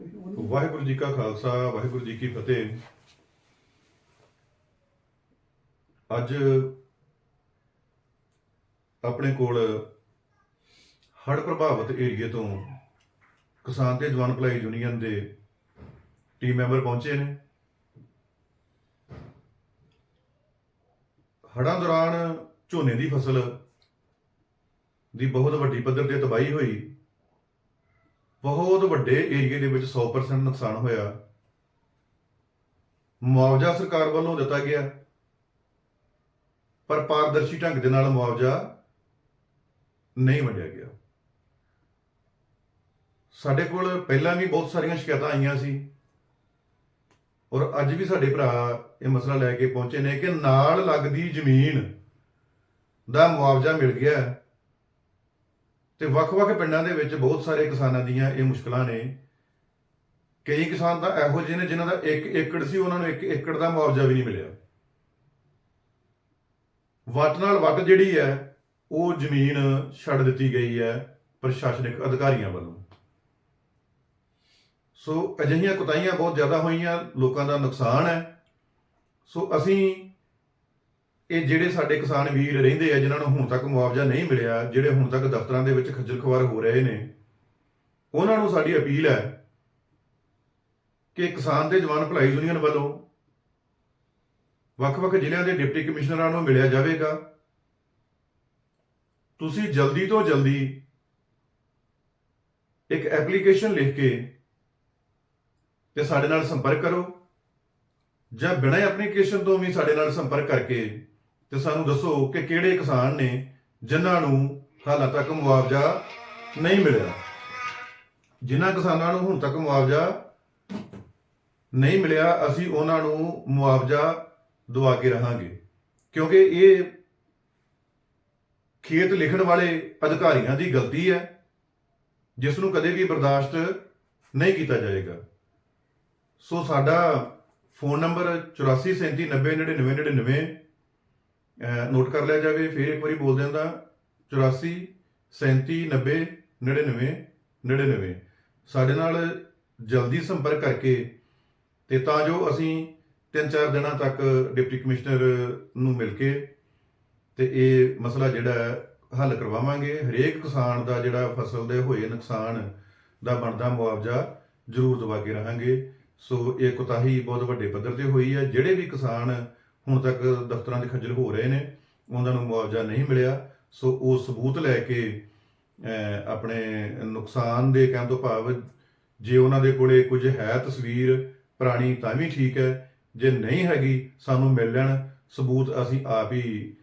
ਵਾਹਿਗੁਰੂ ਜੀ ਕਾ ਖਾਲਸਾ, ਵਾਹਿਗੁਰੂ ਜੀ ਕੀ ਫਤਿਹ। ਅੱਜ ਆਪਣੇ ਕੋਲ ਹੜ੍ਹ ਪ੍ਰਭਾਵਿਤ ਏਰੀਏ ਤੋਂ ਕਿਸਾਨ ਤੇ ਜਵਾਨ ਭਲਾਈ ਯੂਨੀਅਨ ਦੇ ਟੀਮ ਮੈਂਬਰ ਪਹੁੰਚੇ ਨੇ। ਹੜ੍ਹਾਂ ਦੌਰਾਨ ਝੋਨੇ ਦੀ ਫਸਲ ਦੀ ਬਹੁਤ ਵੱਡੀ ਪੱਧਰ ਤੇ ਤਬਾਹੀ ਹੋਈ। ਬਹੁਤ ਵੱਡੇ ਏਰੀਏ ਦੇ ਵਿੱਚ 100% ਨੁਕਸਾਨ ਹੋਇਆ। ਮੁਆਵਜ਼ਾ ਸਰਕਾਰ ਵੱਲੋਂ ਦਿੱਤਾ ਗਿਆ। ਪਰ ਪਾਰਦਰਸ਼ੀ ਢੰਗ ਦੇ ਨਾਲ ਮੁਆਵਜ਼ਾ ਨਹੀਂ ਵੰਡਿਆ ਗਿਆ। ਸਾਡੇ ਕੋਲ ਪਹਿਲਾਂ ਵੀ ਬਹੁਤ ਸਾਰੀਆਂ ਸ਼ਿਕਾਇਤਾਂ ਆਈਆਂ ਸੀ। ਔਰ ਅੱਜ ਵੀ ਸਾਡੇ ਭਰਾ ਇਹ ਮਸਲਾ ਲੈ ਕੇ ਪਹੁੰਚੇ ਨੇ ਕਿ ਨਾਲ ਲੱਗਦੀ ਜ਼ਮੀਨ ਦਾ ਮੁਆਵਜ਼ਾ ਮਿਲ ਗਿਆ। ਤੇ ਵੱਖ-ਵੱਖ ਪਿੰਡਾਂ ਦੇ ਵਿੱਚ ਬਹੁਤ ਸਾਰੇ ਕਿਸਾਨਾਂ ਦੀਆਂ ਇਹ ਮੁਸ਼ਕਲਾਂ ਨੇ। ਕਈ ਕਿਸਾਨ ਤਾਂ ਇਹੋ ਜਿਹੇ ਨੇ ਜਿਨ੍ਹਾਂ ਦਾ 1 ਏਕੜ ਸੀ, ਉਹਨਾਂ ਨੂੰ 1 ਏਕੜ ਦਾ ਮੁਆਵਜ਼ਾ ਵੀ ਨਹੀਂ ਮਿਲਿਆ। ਵੱਟ ਨਾਲ ਵੱਟ ਜਿਹੜੀ ਹੈ, ਉਹ ਜ਼ਮੀਨ ਛੱਡ ਦਿੱਤੀ ਗਈ ਹੈ ਪ੍ਰਸ਼ਾਸਨਿਕ ਅਧਿਕਾਰੀਆਂ ਵੱਲੋਂ। ਸੋ ਅਜਿਹੀਆਂ ਕੁਤਾਈਆਂ ਬਹੁਤ ਜ਼ਿਆਦਾ ਹੋਈਆਂ, ਲੋਕਾਂ ਦਾ ਨੁਕਸਾਨ ਹੈ। ਸੋ ਅਸੀਂ ਇਹ ਜਿਹੜੇ ਸਾਡੇ ਕਿਸਾਨ ਵੀਰ ਰਹਿੰਦੇ ਆ, ਜਿਨ੍ਹਾਂ ਨੂੰ ਹੁਣ ਤੱਕ ਮੁਆਵਜ਼ਾ ਨਹੀਂ ਮਿਲਿਆ, ਜਿਹੜੇ ਹੁਣ ਤੱਕ ਦਫ਼ਤਰਾਂ ਦੇ ਵਿੱਚ ਖੱਜਲ ਖੁਆਰ ਹੋ ਰਹੇ ਨੇ, ਉਹਨਾਂ ਨੂੰ ਸਾਡੀ ਅਪੀਲ ਹੈ ਕਿ ਕਿਸਾਨ ਤੇ ਜਵਾਨ ਭਲਾਈ ਯੂਨੀਅਨ ਵੱਲੋਂ ਵੱਖ-ਵੱਖ ਜ਼ਿਲ੍ਹਿਆਂ ਦੇ ਡਿਪਟੀ ਕਮਿਸ਼ਨਰਾਂ ਨੂੰ ਮਿਲਿਆ ਜਾਵੇਗਾ। ਤੁਸੀਂ ਜਲਦੀ ਤੋਂ ਜਲਦੀ ਇੱਕ ਐਪਲੀਕੇਸ਼ਨ ਲਿਖ ਕੇ ਤੇ ਸਾਡੇ ਨਾਲ ਸੰਪਰਕ ਕਰੋ ਜਾਂ ਬਿਨਾਂ ਐਪਲੀਕੇਸ਼ਨ ਤੋਂ ਵੀ ਸਾਡੇ ਨਾਲ ਸੰਪਰਕ ਕਰਕੇ ਤੇ ਸਾਨੂੰ ਦੱਸੋ ਕਿ ਕਿਹੜੇ ਕਿਸਾਨ ਨੇ ਜਿਨ੍ਹਾਂ ਨੂੰ ਹਾਲਾਂ ਤੱਕ ਮੁਆਵਜ਼ਾ ਨਹੀਂ ਮਿਲਿਆ? ਜਿਨ੍ਹਾਂ ਕਿਸਾਨਾਂ ਨੂੰ ਹੁਣ ਤੱਕ ਮੁਆਵਜ਼ਾ ਨਹੀਂ ਮਿਲਿਆ, ਅਸੀਂ ਉਹਨਾਂ ਨੂੰ ਮੁਆਵਜ਼ਾ ਦਵਾ ਕੇ ਰਹਾਂਗੇ। ਕਿਉਂਕਿ ਇਹ ਖੇਤ ਲਿਖਣ ਵਾਲੇ ਅਧਿਕਾਰੀਆਂ ਦੀ ਗਲਤੀ ਹੈ, ਜਿਸ ਨੂੰ ਕਦੇ ਵੀ ਬਰਦਾਸ਼ਤ ਨਹੀਂ ਕੀਤਾ ਜਾਏਗਾ। ਸੋ ਸਾਡਾ ਫੋਨ ਨੰਬਰ 8437909999 ਅਹ ਨੋਟ ਕਰ ਲਿਆ ਜਾਵੇ, ਫਿਰ ਇੱਕ ਵਾਰੀ ਬੋਲ ਦਿਆਂ ਦਾ 84 37 90 99 99 ਸਾਡੇ ਨਾਲ ਜਲਦੀ ਸੰਪਰਕ ਕਰਕੇ ਤੇ ਤਾਂ ਜੋ ਅਸੀਂ ਤਿੰਨ ਚਾਰ ਦਿਨਾਂ ਤੱਕ ਡਿਪਟੀ ਕਮਿਸ਼ਨਰ ਨੂੰ ਮਿਲ ਕੇ ਤੇ ਇਹ ਮਸਲਾ ਜਿਹੜਾ ਹੱਲ ਕਰਵਾਵਾਂਗੇ। ਹਰੇਕ ਕਿਸਾਨ ਦਾ ਜਿਹੜਾ ਫਸਲ ਦੇ ਹੋਏ ਨੁਕਸਾਨ ਦਾ ਬਣਦਾ ਮੁਆਵਜ਼ਾ ਜ਼ਰੂਰ ਦਵਾ ਕੇ ਰਹਾਂਗੇ। ਸੋ ਇਹ ਕੁਤਾਹੀ ਬਹੁਤ ਵੱਡੇ ਪੱਧਰ ਤੇ ਹੋਈ ਹੈ। ਜਿਹੜੇ ਵੀ ਕਿਸਾਨ ਹੁਣ ਤੱਕ ਦਫ਼ਤਰਾਂ ਦੇ ਖੱਜਲ ਹੋ ਰਹੇ ਨੇ, ਉਹਨਾਂ ਨੂੰ ਮੁਆਵਜ਼ਾ ਨਹੀਂ ਮਿਲਿਆ। ਸੋ ਉਹ ਸਬੂਤ ਲੈ ਕੇ ਆਪਣੇ ਨੁਕਸਾਨ ਦੇ ਕਹਿਣ ਤੋਂ ਭਾਵ ਜੇ ਉਹਨਾਂ ਦੇ ਕੋਲੇ ਕੁਝ ਹੈ ਤਸਵੀਰ, ਪੁਰਾਣੀ ਤਾਂ ਵੀ ਠੀਕ ਹੈ, ਜੇ ਨਹੀਂ ਹੈਗੀ, ਸਾਨੂੰ ਮਿਲ ਲੈਣ। ਸਬੂਤ ਅਸੀਂ ਆਪ ਹੀ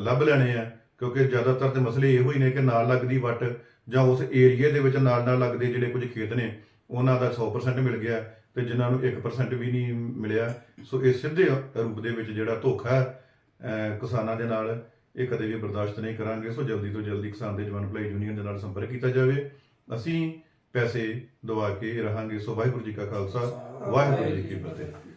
ਲੱਭ ਲੈਣੇ ਆ, ਕਿਉਂਕਿ ਜ਼ਿਆਦਾਤਰ ਤੇ ਮਸਲੇ ਇਹੋ ਹੀ ਨੇ ਕਿ ਨਾਲ ਲੱਗਦੀ ਵੱਟ ਜਾਂ ਉਸ ਏਰੀਏ ਦੇ ਵਿੱਚ ਨਾਲ ਨਾਲ ਲੱਗਦੇ ਜਿਹੜੇ ਕੁਝ ਖੇਤ ਨੇ, ਉਹਨਾਂ ਦਾ 100% ਮਿਲ ਗਿਆ। ਤੇ ਜਿਨ੍ਹਾਂ ਨੂੰ 1% ਵੀ ਨਹੀਂ ਮਿਲਿਆ। ਸੋ ਇਹ ਸਿੱਧੇ ਰੂਪ ਦੇ ਵਿੱਚ ਜਿਹੜਾ ਧੋਖਾ ਹੈ ਕਿਸਾਨਾਂ ਦੇ ਨਾਲ ਇਹ ਕਦੇ ਵੀ ਬਰਦਾਸ਼ਤ ਨਹੀਂ ਕਰਾਂਗੇ। ਸੋ ਜਲਦੀ ਤੋਂ ਜਲਦੀ ਕਿਸਾਨ ਦੇ ਜਵਾਨ ਭਲਾਈ ਯੂਨੀਅਨ ਦੇ ਨਾਲ ਸੰਪਰਕ ਕੀਤਾ ਜਾਵੇ। ਅਸੀਂ ਪੈਸੇ ਦਵਾ ਕੇ ਰਹਾਂਗੇ। ਸੋ ਵਾਹਿਗੁਰੂ ਜੀ ਕਾ ਖਾਲਸਾ, ਵਾਹਿਗੁਰੂ ਜੀ ਕੀ ਫਤਿਹ।